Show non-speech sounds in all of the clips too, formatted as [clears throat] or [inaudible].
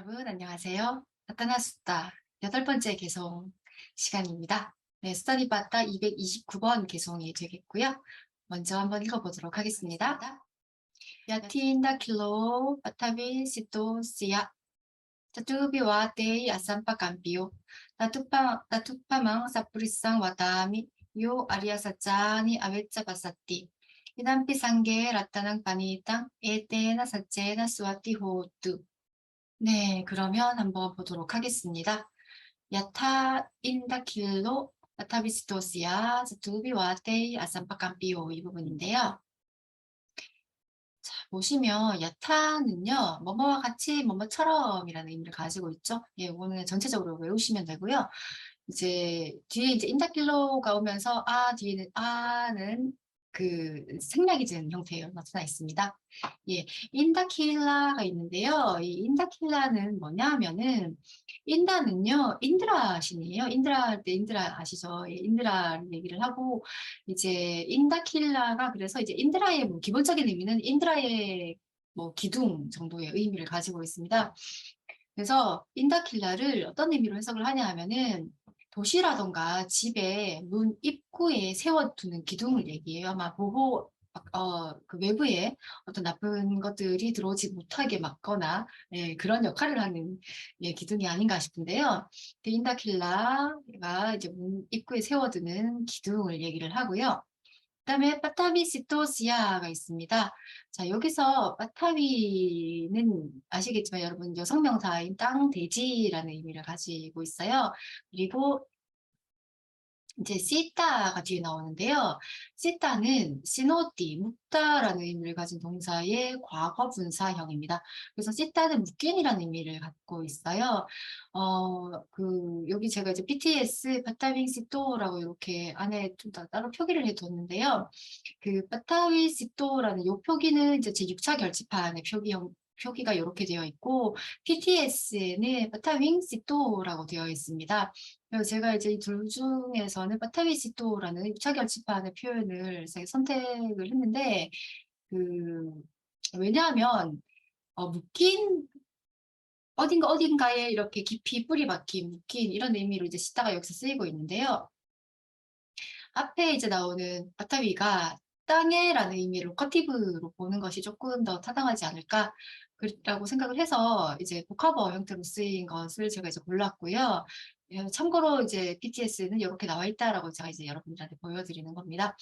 여러분 안녕하세요. 나타나 수다 여덟 번째 개송 시간입니다. 네, 스터디 바따 229번 개송이 되겠고요. 먼저 한번 읽어보도록 하겠습니다. 야틴다 킬로 바타빈 시토 시야 자투비와 데이 아산파 감비오 나투파 나투파망 사프리상 와다미 요 아리아사짜니 아웨짜 바사띠 이담피 상게 라타낭 바니땅 에테나 사체나 수아티 호뚜 네, 그러면 한번 보도록 하겠습니다. 야타 인다킬로 야타비스토시아 두비와 테이 아산파캄피오 이 부분인데요. 자, 보시면 야타는요, 뭐뭐와 같이 뭐뭐처럼이라는 의미를 가지고 있죠. 예, 오늘 전체적으로 외우시면 되고요. 이제 뒤에 이제 인다킬로가 오면서 아 뒤에는 아는 그 생략이 되는 형태로 나타나 있습니다. 예, 인다킬라가 있는데요. 이 인다킬라는 뭐냐 하면은 인다는요, 인드라 신이에요. 인드라 때 인드라 아시죠? 예, 인드라 얘기를 하고 이제 인다킬라가 그래서 이제 인드라의 뭐 기본적인 의미는 인드라의 뭐 기둥 정도의 의미를 가지고 있습니다. 그래서 인다킬라를 어떤 의미로 해석을 하냐 하면은 도시라던가 집에 문 입구에 세워두는 기둥을 얘기해요. 아마 보호 어, 그 외부에 어떤 나쁜 것들이 들어오지 못하게 막거나 예, 그런 역할을 하는 예, 기둥이 아닌가 싶은데요. 데인다킬라가 이제 문 입구에 세워두는 기둥을 얘기를 하고요. 그다음에 빠타비 시토시아가 있습니다. 자 여기서 빠타비는 아시겠지만 여러분 여성명사인 땅, 대지라는 의미를 가지고 있어요. 그리고 이제 시타가 뒤에 나오는데요. 시타는 시노띠, 묻다라는 의미를 가진 동사의 과거 분사형입니다. 그래서 시타는 묶인이라는 의미를 갖고 있어요. 어, 그, 여기 제가 이제 BTS 바타윙 시토라고 이렇게 안에 좀 따로 표기를 해뒀는데요. 그 바타윙 시토라는 요 표기는 이제 제 6차 결집판의 표기형, 표기가 이렇게 되어 있고 PTS에는 바타윙시토라고 되어 있습니다. 그래서 제가 이제 이 둘 중에서는 바타윙시토라는 6차 결집판의 표현을 선택을 했는데 그 왜냐하면 어, 묶인 어딘가 어딘가에 이렇게 깊이 뿌리 박힌 묶인 이런 의미로 이제 시다가 여기서 쓰이고 있는데요. 앞에 이제 나오는 바타위가 땅에라는 의미로 커티브로 보는 것이 조금 더 타당하지 않을까 라고 생각을 해서 이제 복합어 형태로 쓰인 것을 제가 이제 골랐고요. 예, 참고로 이제 BTS는 이렇게 나와 있다라고 제가 이제 여러분들한테 보여드리는 겁니다.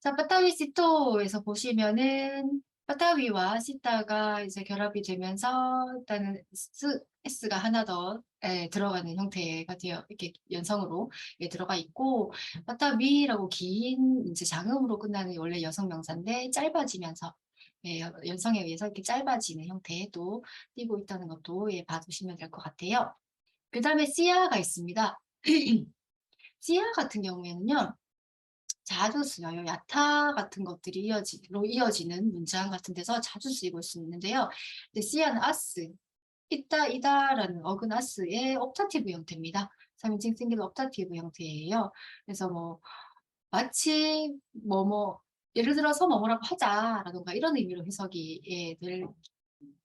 자, 빠따위 시토에서 보시면은 빠따위와 시타가 이제 결합이 되면서 일단은 S, S가 하나 더 예, 들어가는 형태가 되어 이렇게 연성으로 예, 들어가 있고 빠따위라고 긴 이제 장음으로 끝나는 원래 여성 명사인데 짧아지면서 예, 연성에 의해서 이렇게 짧아지는 형태도 띄고 있다는 것도 예, 봐주시면 될 것 같아요. 그 다음에 씨아가 있습니다. [clears throat] 씨아 같은 경우에는요. 자주 쓰여요. 야타 같은 것들이 이어지로 이어지는 문장 같은 데서 자주 쓰이고 있는데요. 씨아는 아스, 있다, 이다라는 어근 아스의 옵타티브 형태입니다. 3인칭 싱글 옵타티브 형태예요. 그래서 뭐 마치 뭐뭐 예를 들어서 뭐뭐라고 하자라던가 이런 의미로 해석이 예, 될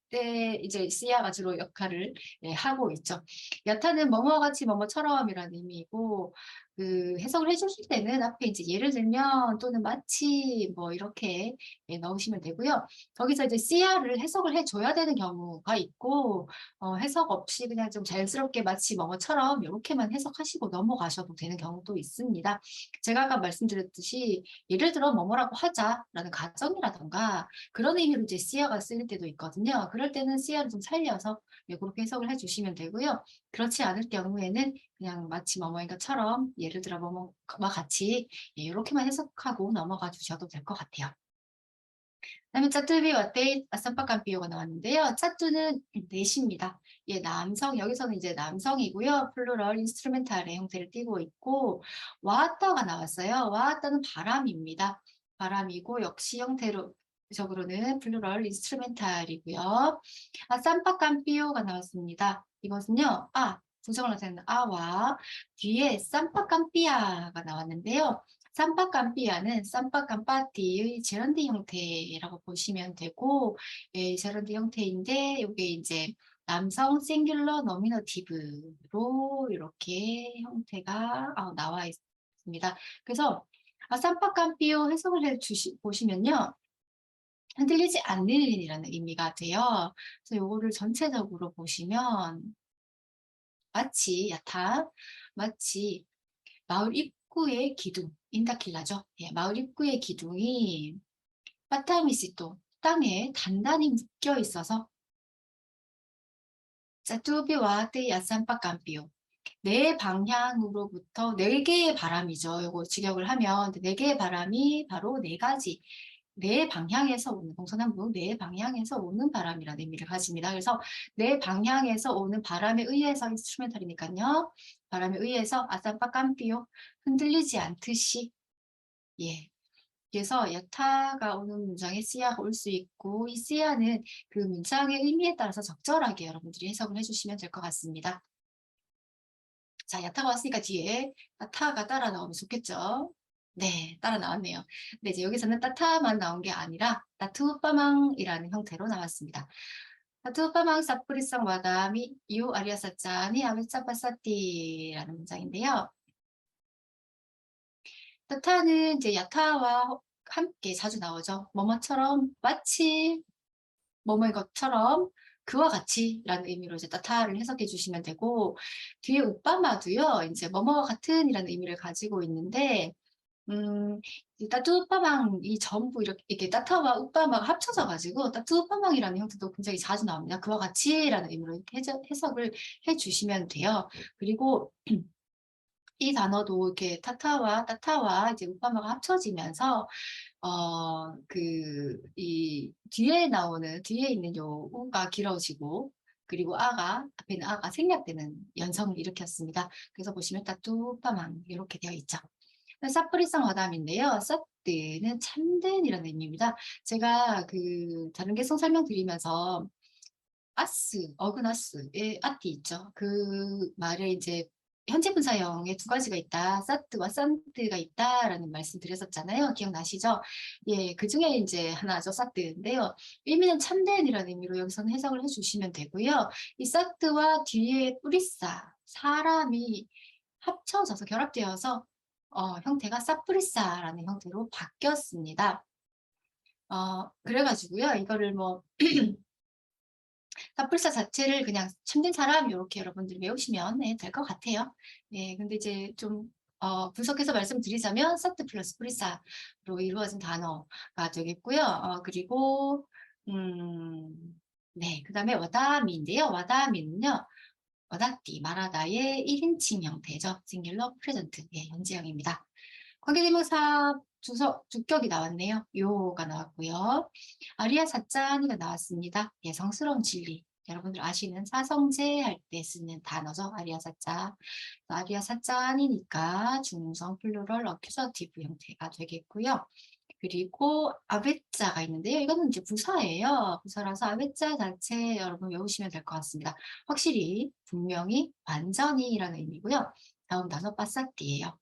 때 이제 씨야가 주로 역할을 예, 하고 있죠. 야타는 뭐뭐와 같이 뭐뭐처럼이라는 의미이고 그 해석을 해주실 때는 앞에 이제 예를 들면 또는 마치 뭐 이렇게 예, 넣으시면 되고요. 거기서 이제 CR을 해석을 해줘야 되는 경우가 있고 어, 해석 없이 그냥 좀 자연스럽게 마치 뭐뭐처럼 이렇게만 해석하시고 넘어가셔도 되는 경우도 있습니다. 제가 아까 말씀드렸듯이 예를 들어 뭐뭐라고 하자라는 가정이라던가 그런 의미로 이제 CR가 쓰일 때도 있거든요. 그럴 때는 CR을 좀 살려서 예, 그렇게 해석을 해주시면 되고요. 그렇지 않을 경우에는 그냥 마치 뭐뭐인가처럼 예를 들어 뭐뭐와 같이 예, 이렇게만 해석하고 넘어가 주셔도 될 것 같아요. 그다음에 짜투비 와테이 아산파칸피오가 나왔는데요. 짜투는 넷입니다. 예, 남성 여기서는 이제 남성이고요. 플루럴 인스트루멘탈의 형태를 띠고 있고 와따가 나왔어요. 와따는 바람입니다. 바람이고 역시 형태로 적으로는 플루럴 인스트루멘탈이고요. 아, 산파칸피오가 나왔습니다. 이것은요. 아, 부정을 나타내는 아와 뒤에 산파캄피아가 나왔는데요. 산파캄피아는 산파캄파티의 제런디 형태라고 보시면 되고 예, 제런디 형태인데 이게 이제 남성 싱귤러 노미너티브로 이렇게 형태가 어, 나와 있습니다. 그래서 아산파캄피오 해석을 해 주시 보시면요. 흔들리지 않는 이라는 의미가 돼요. 그래서 요거를 전체적으로 보시면 마치 야타 마치 마을 입구의 기둥 인다킬라죠. 예, 마을 입구의 기둥이 파타미시토 땅에 단단히 묶여 있어서 짜투비와 떼 야산파캄피오 네 방향으로부터 네 개의 바람이죠. 요거 직역을 하면 네 개의 바람이 바로 네 가지 네 방향에서 오는 동서남북 네 방향에서 오는 바람이라는 의미를 가집니다. 그래서 네 방향에서 오는 바람에 의해서 인스트루멘탈이니까요. 바람에 의해서 아산파캄피오 흔들리지 않듯이 예. 그래서 야타가 오는 문장에 씨야가 올 수 있고 이 씨야는 그 문장의 의미에 따라서 적절하게 여러분들이 해석을 해주시면 될 것 같습니다. 자, 야타가 왔으니까 뒤에 따타가 따라 나오면 좋겠죠? 네, 따라 나왔네요. 근데 이제 여기서는 따타만 나온 게 아니라 따투빠망이라는 형태로 나왔습니다. 따투빠망 사프리상 와다미 유 아리아사짜니 아베짜파사띠라는 문장인데요. 따타는 이제 야타와 함께 자주 나오죠. 뭐뭐처럼 마치 뭐뭐인 것처럼 그와 같이 라는 의미로 이제 따타를 해석해 주시면 되고 뒤에 우빠마도요 이제 뭐뭐와 같은 이라는 의미를 가지고 있는데 음, 따뚜빠망이 전부 이렇게, 이렇게 따타와 우빠마가 합쳐져 가지고 따뚜빠망이라는 형태도 굉장히 자주 나옵니다. 그와 같이라는 의미로 해석, 해석을 해 주시면 돼요. 그리고 [clears throat] 이 단어도 이렇게 타타와 따타와 이제 우빠마가 합쳐지면서 어 그 이 뒤에 나오는 뒤에 있는 요 우가 길어지고 그리고 아가 앞에 있는 아가 생략되는 연성을 일으켰습니다. 그래서 보시면 따뚜빠망 이렇게 되어 있죠. 사프리상 화담인데요. 사뜨는 참된이라는 의미입니다. 제가 그 다른 개성 설명드리면서 아스, 어그나스의 아티 있죠. 그 말을 이제 현재 분사형에 두 가지가 있다. 사트와 산트가 있다라는 말씀 드렸었잖아요. 기억나시죠? 예, 그 중에 이제 하나죠. 사트인데요. 의미는 참된이라는 의미로 여기서는 해석을 해주시면 되고요. 이 사트와 뒤에 뿌리싸, 사람이 합쳐져서 결합되어서 어, 형태가 사프리사라는 형태로 바뀌었습니다. 어, 그래가지고요. 이거를 뭐 [clears throat] 사풀사 자체를 그냥 참된 사람 이렇게 여러분들 외우시면 네, 될것 같아요. 네, 근데 이제 좀 어, 분석해서 말씀드리자면 사트 플러스 프리사로 이루어진 단어가 되겠고요. 어, 그리고 음, 네, 그 다음에 와다미인데요. 와다미는요. 와다띠, 말하다의 1인칭 형태죠. 싱귤러 프레젠트, 예, 현재형입니다. 관계대명사 주석, 주격이 나왔네요. 요가 나왔고요. 아리아 사짠이가 나왔습니다. 예성스러운 진리. 여러분들 아시는 사성제 할 때 쓰는 단어죠. 아리아 사짠. 아리아 사짠이니까 중성 플루럴 어큐서티브 형태가 되겠고요. 그리고 아베자가 있는데요. 이거는 이제 부사예요. 부사라서 아베자 자체 여러분 외우시면 될 것 같습니다. 확실히 분명히 완전히라는 의미고요. 다음 단어 빠사띠예요.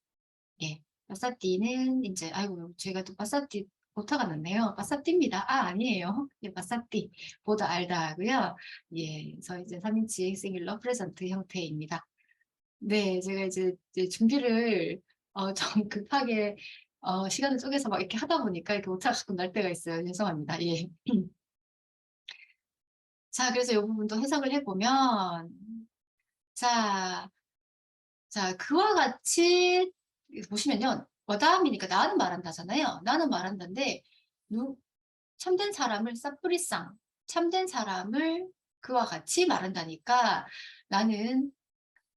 예, 바사띠는 이제 아이고 제가 또 바사띠 오타가 났네요. 바사띠입니다. 아 아니에요. [laughs] 예, 바사띠 보다 알다 하고요. 예, 그래서 이제 3인칭 싱글러 프레젠트 형태입니다. 네, 제가 이제, 이제 준비를 어, [laughs] 좀 급하게 어, 시간을 쪼개서 막 이렇게 하다 보니까 이렇게 오타가 가끔 날 때가 있어요. 죄송합니다. 예. [clears throat] 자, 그래서 이 부분도 해석을 해보면 자, 자 그와 같이 보시면요. 어다함이니까 나는 말한다잖아요. 나는 말한다인데 누, 참된 사람을 사프리상 참된 사람을 그와 같이 말한다니까 나는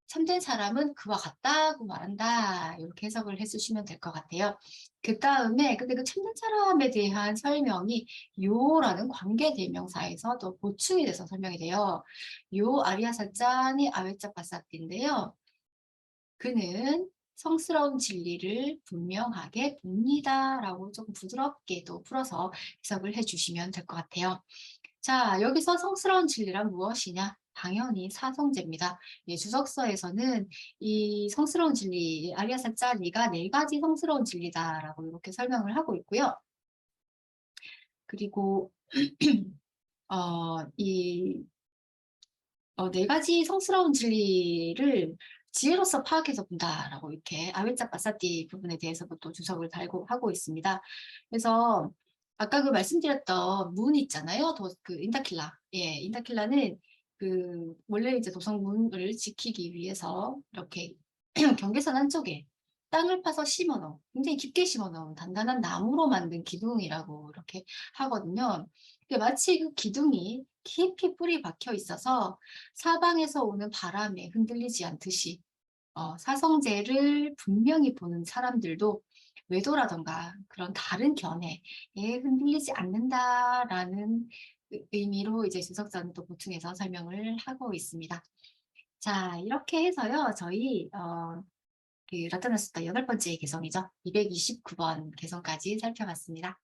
참된 사람은 그와 같다고 말한다. 이렇게 해석을 해주시면 될 것 같아요. 그 다음에 근데 그 참된 사람에 대한 설명이 요라는 관계대명사에서 또 보충이 돼서 설명이 돼요. 요 아리아사짠이 아웨짜 바사띠인데요. 그는 성스러운 진리를 분명하게 봅니다. 라고 조금 부드럽게 또 풀어서 해석을 해주시면 될 것 같아요. 자, 여기서 성스러운 진리란 무엇이냐? 당연히 사성제입니다. 예, 주석서에서는 이 성스러운 진리, 아리아사 짜리가 네 가지 성스러운 진리다라고 이렇게 설명을 하고 있고요. 그리고 [clears throat] 어, 이 어, 네 가지 성스러운 진리를 지혜로서 파악해서 본다라고 이렇게 아웨짜 바사띠 부분에 대해서도 또 주석을 달고 하고 있습니다. 그래서 아까 그 말씀드렸던 문 있잖아요. 도, 그 인타킬라. 예, 인타킬라는 그 원래 이제 도성문을 지키기 위해서 이렇게 [clears throat] 경계선 한쪽에 땅을 파서 심어 놓은 굉장히 깊게 심어 놓은 단단한 나무로 만든 기둥이라고 이렇게 하거든요. 마치 그 기둥이 깊이 뿌리 박혀 있어서 사방에서 오는 바람에 흔들리지 않듯이 어, 사성제를 분명히 보는 사람들도 외도라던가 그런 다른 견해에 흔들리지 않는다라는 의- 의미로 이제 주석사는 또 보충해서 설명을 하고 있습니다. 자, 이렇게 해서요, 저희, 어, 그 라타나스타 여덟 번째 개성이죠. 229번 개성까지 살펴봤습니다.